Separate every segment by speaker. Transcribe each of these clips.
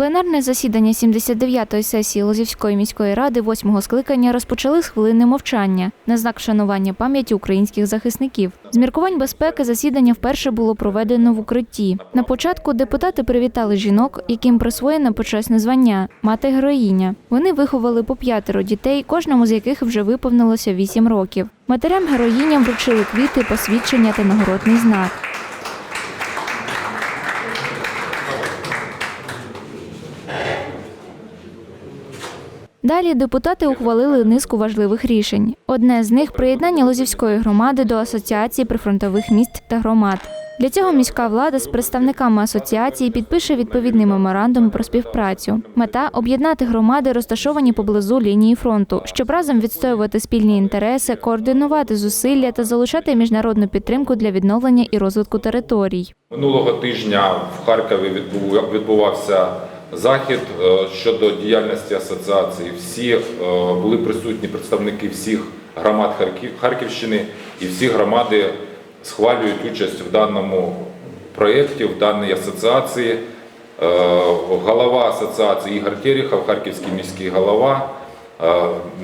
Speaker 1: Пленарне засідання 79-ї сесії Лозівської міської ради 8-го скликання розпочали з хвилини мовчання на знак вшанування пам'яті українських захисників. З міркувань безпеки засідання вперше було проведено в укритті. На початку депутати привітали жінок, яким присвоєно почесне звання мати героїня. Вони виховали по п'ятеро дітей, кожному з яких вже виповнилося 8 років. Матерям героїням вручили квіти, посвідчення та нагородний знак. Далі депутати ухвалили низку важливих рішень. Одне з них приєднання Лозівської громади до асоціації прифронтових міст та громад. Для цього міська влада з представниками асоціації підпише відповідний меморандум про співпрацю. Мета об'єднати громади, розташовані поблизу лінії фронту, щоб разом відстоювати спільні інтереси, координувати зусилля та залучати міжнародну підтримку для відновлення і розвитку територій.
Speaker 2: Минулого тижня в Харкові відбув- відбувався захід е, щодо діяльності асоціації. Всі е, були присутні представники всіх громад Харківщини, і всі громади схвалюють участь в даному проєкті, в даній асоціації. Е, Голова асоціації Ігор Терехов, харківський міський голова,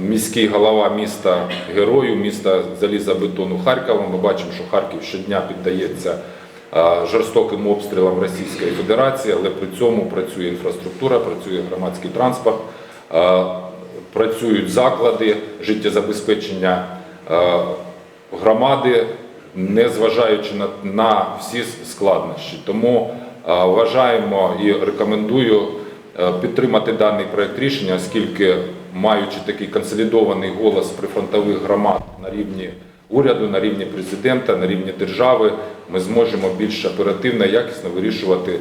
Speaker 2: міський голова міста Герою, міста залізобетону Харкова. Ми бачимо, що Харків щодня піддається жорстоким обстрілам Російської Федерації, але при цьому працює інфраструктура, працює громадський транспорт, е, працюють заклади життєзабезпечення е, громади, незважаючи на, всі складнощі. Тому е, вважаємо і рекомендую е, підтримати даний проект рішення, оскільки маючи такий консолідований голос прифронтових громад на рівні уряду, на рівні президента, на рівні держави, ми зможемо більш оперативно, якісно вирішувати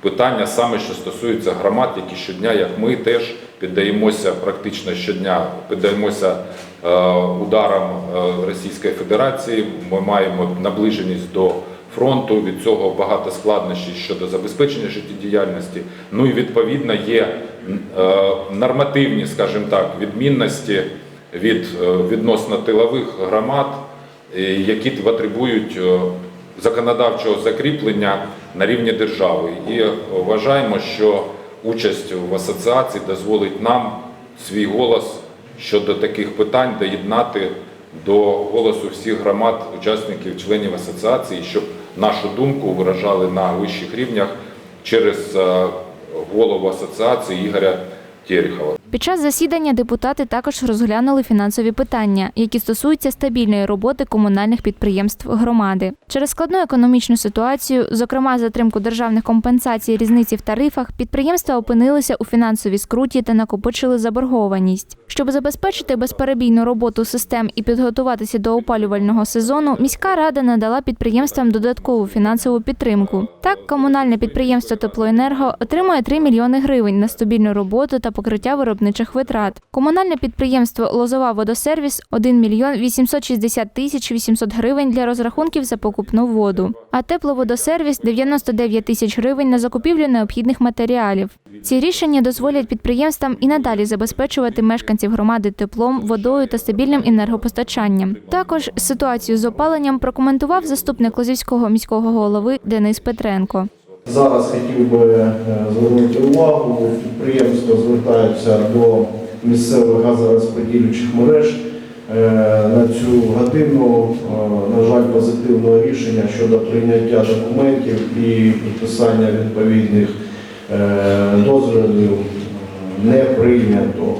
Speaker 2: питання саме, що стосуються громад, які щодня, як ми, теж піддаємося практично щодня, піддаємося е, ударам е, Російської Федерації. Ми маємо наближеність до фронту. Від цього багато складнощів щодо забезпечення життєдіяльності. Ну і відповідно є е, нормативні, скажімо так, відмінності від відносно тилових громад, які потребують е, законодавчого закріплення на рівні держави. І вважаємо, що участь в асоціації дозволить нам свій голос щодо таких питань доєднати до голосу всіх громад, учасників, членів асоціації, щоб нашу думку виражали на вищих рівнях через е, голову асоціації Ігоря Терехова.
Speaker 1: Під час засідання депутати також розглянули фінансові питання, які стосуються стабільної роботи комунальних підприємств громади. Через складну економічну ситуацію, зокрема затримку державних компенсацій різниці в тарифах, підприємства опинилися у фінансовій скруті та накопичили заборгованість. Щоб забезпечити безперебійну роботу систем і підготуватися до опалювального сезону, міська рада надала підприємствам додаткову фінансову підтримку. Так, комунальне підприємство Теплоенерго отримує 3 мільйони гривень на стабільну роботу та покриття виробничих витрат. Комунальне підприємство Лозова водосервіс 1 мільйон 860 тисяч 800 гривень для розрахунків за покупну воду. А тепловодосервіс 99 тисяч гривень на закупівлю необхідних матеріалів. Ці рішення дозволять підприємствам і надалі забезпечувати мешканців громади теплом, водою та стабільним енергопостачанням. Також ситуацію з опаленням прокоментував заступник Лозівського міського голови Денис Петренко.
Speaker 3: Зараз хотів би е, звернути увагу, підприємства звертаються до місцевих газорозподілючих мереж е, на цю годину, е, на жаль, позитивного рішення щодо прийняття документів і підписання відповідних дозволів не прийнято.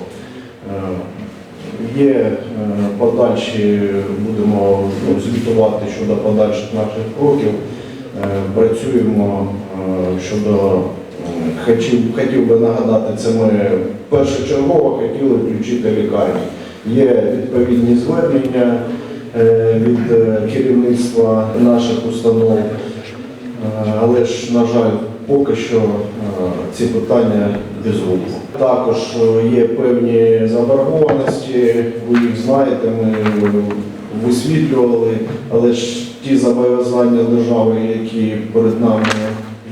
Speaker 3: Є подальші, будемо звітувати щодо подальших наших кроків. Е, Працюємо е, щодо е, хотів, хотів би нагадати, це ми першочергово хотіли включити лікарні. Є відповідні звернення від керівництва наших установ, але ж, на жаль, поки що ці питання без руху. Також є певні заборгованості, ви їх знаєте, ми висвітлювали, але ж ті зобов'язання держави, які перед нами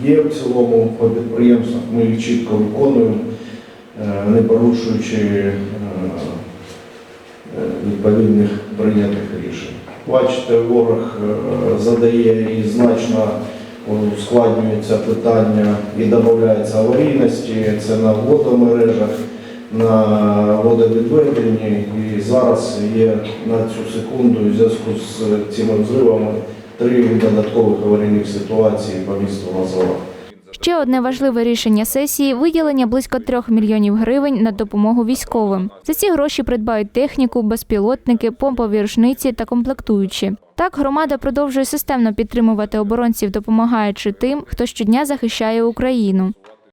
Speaker 3: є в цілому по підприємствах, ми їх чітко виконуємо, е, не порушуючи е, е, відповідних прийнятих рішень. Бачите, ворог задає і значно ускладнюється питання і додається аварійності. Це на водомережах, на водовідведенні. І зараз є на цю секунду у зв'язку з цими взривами три додаткових аварійних ситуації по місту Лазова.
Speaker 1: Ще одне важливе рішення сесії виділення близько трьох мільйонів гривень на допомогу військовим. За ці гроші придбають техніку, безпілотники, помпові рушниці та комплектуючі. Так громада продовжує системно підтримувати оборонців, допомагаючи тим, хто щодня захищає Україну.